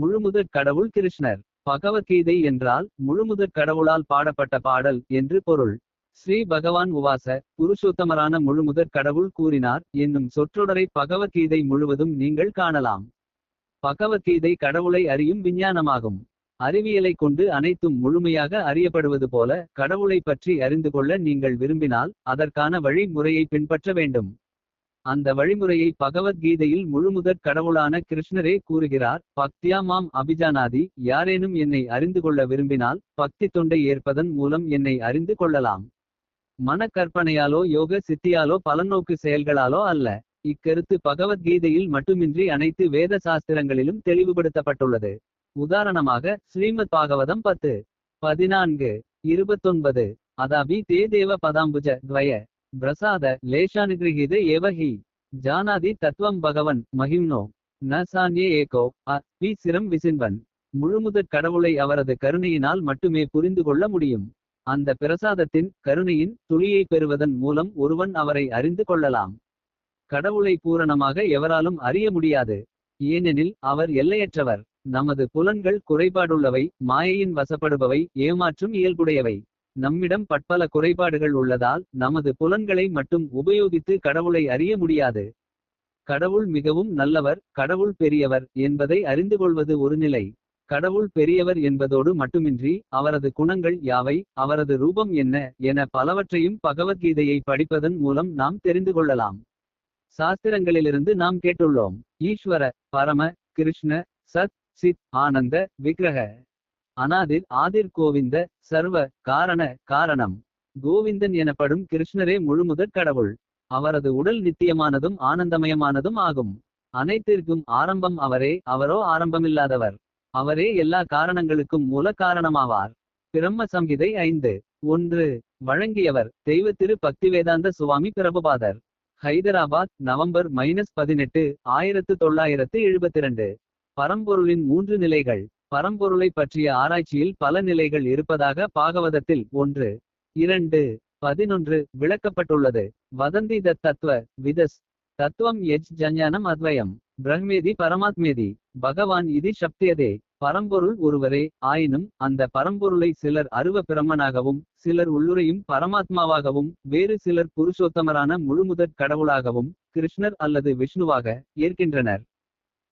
முழுமுதற் கடவுள் கிருஷ்ணர். பகவத்கீதை என்றால் முழுமுதற் கடவுளால் பாடப்பட்ட பாடல் என்று பொருள். ஸ்ரீ பகவான் உவாச புருஷோத்தமரான முழுமுதற் கடவுள் கூறினார் என்னும் சொற்றொடரை பகவத்கீதை முழுவதும் நீங்கள் காணலாம். பகவத்கீதை கடவுளை அறியும் விஞ்ஞானமாகும். அறிவியலை கொண்டு அனைத்தும் முழுமையாக அறியப்படுவது போல கடவுளை பற்றி அறிந்து கொள்ள நீங்கள் விரும்பினால் அதற்கான வழிமுறையை பின்பற்ற வேண்டும். அந்த வழிமுறையை பகவத்கீதையில் முழுமுதற் கடவுளான கிருஷ்ணரே கூறுகிறார் பக்தியா மாம் அபிஜானாதி யாரேனும் என்னை அறிந்து கொள்ள விரும்பினால் பக்தி தொண்டை ஏற்பதன் மூலம் என்னை அறிந்து கொள்ளலாம். மன கற்பனையாலோ யோக சித்தியாலோ பலநோக்கு செயல்களாலோ அல்ல. இக்கருத்து பகவத்கீதையில் மட்டுமின்றி அனைத்து வேத சாஸ்திரங்களிலும் தெளிவுபடுத்தப்பட்டுள்ளது. உதாரணமாக ஸ்ரீமத் பாகவதம் பத்து பதினான்கு இருபத்தொன்பது அதாபி தே தேவ பதாம்புஜ துவய பிரசாத லேஷானுகிரகித ஏவஹி. ஜானாதி தத்துவம் பகவன் மகிம்னோ. ந சான்யே ஏகோ. அ. பி. சிரம் விசின்பன். முழுமுதற் கடவுளை அவரது கருணையினால் மட்டுமே புரிந்து கொள்ள முடியும். அந்த பிரசாதத்தின் கருணையின் துளியை பெறுவதன் மூலம் ஒருவன் அவரை அறிந்து கொள்ளலாம். கடவுளை பூரணமாக எவராலும் அறிய முடியாது. ஏனெனில் அவர் எல்லையற்றவர். நமது புலன்கள் குறைபாடுள்ளவை மாயையின் வசப்படுபவை ஏமாற்றும் இயல்புடையவை. நம்மிடம் பற்பல குறைபாடுகள் உள்ளதால் நமது புலன்களை மட்டும் உபயோகித்து கடவுளை அறிய முடியாது. கடவுள் மிகவும் நல்லவர் கடவுள் பெரியவர் என்பதை அறிந்து கொள்வது ஒரு நிலை. கடவுள் பெரியவர் என்பதோடு மட்டுமின்றி அவரது குணங்கள் யாவை அவரது ரூபம் என்ன என பலவற்றையும் பகவத்கீதையை படிப்பதன் மூலம் நாம் தெரிந்து கொள்ளலாம். சாஸ்திரங்களிலிருந்து நாம் கேட்டுள்ளோம் ஈஸ்வர பரம கிருஷ்ண சத் சித் ஆனந்த விக்கிரக அனாதிர் ஆதிர் கோவிந்த சர்வ காரண காரணம். கோவிந்தன் எனப்படும் கிருஷ்ணரே முழுமுதற் கடவுள். அவரது உடல் நித்தியமானதும் ஆனந்தமயமானதும் ஆகும். அனைத்திற்கும் ஆரம்பம் அவரே அவரோ ஆரம்பமில்லாதவர். அவரே எல்லா காரணங்களுக்கும் மூல காரணமாவார். பிரம்ம சம்ஹிதை ஐந்து ஒன்று வழங்கியவர் தெய்வ திரு பக்திவேதாந்த சுவாமி பிரபுபாதர். ஹைதராபாத் நவம்பர் மைனஸ் பதினெட்டு ஆயிரத்து தொள்ளாயிரத்து எழுபத்திரண்டு. பரம்பொருளின் மூன்று நிலைகள். பரம்பொருளை பற்றிய ஆராய்ச்சியில் பல நிலைகள் இருப்பதாக பாகவதத்தில் ஒன்று இரண்டு பதினொன்று விளக்கப்பட்டுள்ளது. வதந்தி த தத்துவ விதஸ் தத்துவம் எஜ் ஜஞானம் அத்வயம் பிரஹ்மேதி பரமாத்மேதி பகவான் இது சப்தியதே பரம்பொருள் ஒருவரே ஆயினும் அந்த பரம்பொருளை சிலர் அருவ பிரம்மனாகவும் சிலர் உள்ளுரையும் பரமாத்மாவாகவும் வேறு சிலர் புருஷோத்தமரான முழுமுதற் கடவுளாகவும் கிருஷ்ணர் அல்லது விஷ்ணுவாக ஏற்கின்றனர்.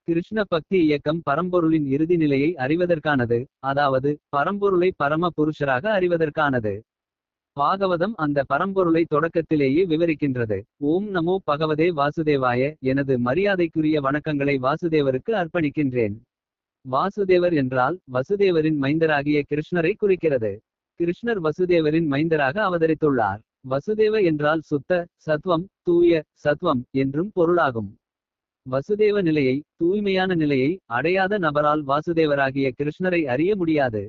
கிருஷ்ண பக்தி இயக்கம் பரம்பொருளின் இறுதி நிலையை அறிவதற்கானது அதாவது பரம்பொருளை பரம புருஷராக அறிவதற்கானது. பாகவதம் அந்த பரம்பொருளை தொடக்கத்திலேயே விவரிக்கின்றது. ஓம் நமோ பகவதே வாசுதேவாய எனது மரியாதைக்குரிய வணக்கங்களை வாசுதேவருக்கு அர்ப்பணிக்கின்றேன். வாசுதேவர் என்றால் வசுதேவரின் மைந்தராகிய கிருஷ்ணரை குறிக்கிறது. கிருஷ்ணர் வசுதேவரின் மைந்தராக அவதரித்துள்ளார். வசுதேவ என்றால் சுத்த சத்வம் தூய சத்வம் என்றும் பொருளாகும். வசுதேவ நிலையை தூய்மையான நிலையை அடையாத நபரால் வாசுதேவராகிய கிருஷ்ணரை அறிய முடியாது.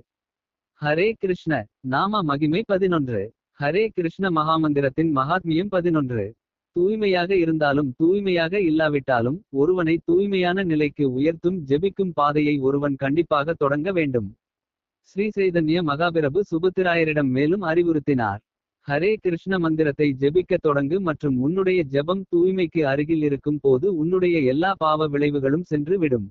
ஹரே கிருஷ்ண நாம மகிமை பதினொன்று. ஹரே கிருஷ்ண மகாமந்திரத்தின் மகாத்மியம் பதினொன்று. தூய்மையாக இருந்தாலும் தூய்மையாக இல்லாவிட்டாலும் ஒருவனை தூய்மையான நிலைக்கு உயர்த்தும் ஜெபிக்கும் பாதையை ஒருவன் கண்டிப்பாக தொடங்க வேண்டும். ஸ்ரீ சைதன்ய மகாபிரபு சுபத்திராயரிடம் மேலும் அறிவுறுத்தினார். ஹரே கிருஷ்ண மந்திரத்தை ஜெபிக்க தொடங்கு மற்றும் உன்னுடைய ஜெபம் தூய்மைக்கு அருகில் இருக்கும் போது உன்னுடைய எல்லா பாவ விளைவுகளும் சென்று விடும்.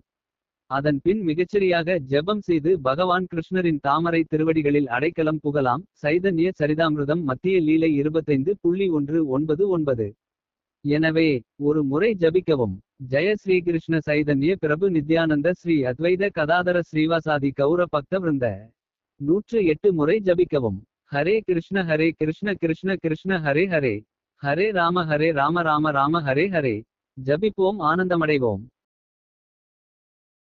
அதன் பின் மிகச்சரியாக ஜெபம் செய்து பகவான் கிருஷ்ணரின் தாமரை திருவடிகளில் அடைக்கலம் புகலாம். சைதன்ய சரிதாமிருதம் மத்திய லீலை இருபத்தைந்து புள்ளி ஒன்று ஒன்பது ஒன்பது. எனவே ஒரு முறை ஜபிக்கவும். ஜெய ஸ்ரீ கிருஷ்ண சைதன்ய பிரபு நித்யானந்த ஸ்ரீ அத்வைத கதாதர ஸ்ரீவாசாதி கௌர பக்த விருந்த நூற்று எட்டு முறை ஜபிக்கவும். ஹரே கிருஷ்ண ஹரே கிருஷ்ண கிருஷ்ண கிருஷ்ண ஹரே ஹரே. ஹரே ராம ஹரே ராம ராம ராம ஹரே ஹரே. ஜபிப்போம் ஆனந்தமடைவோம்.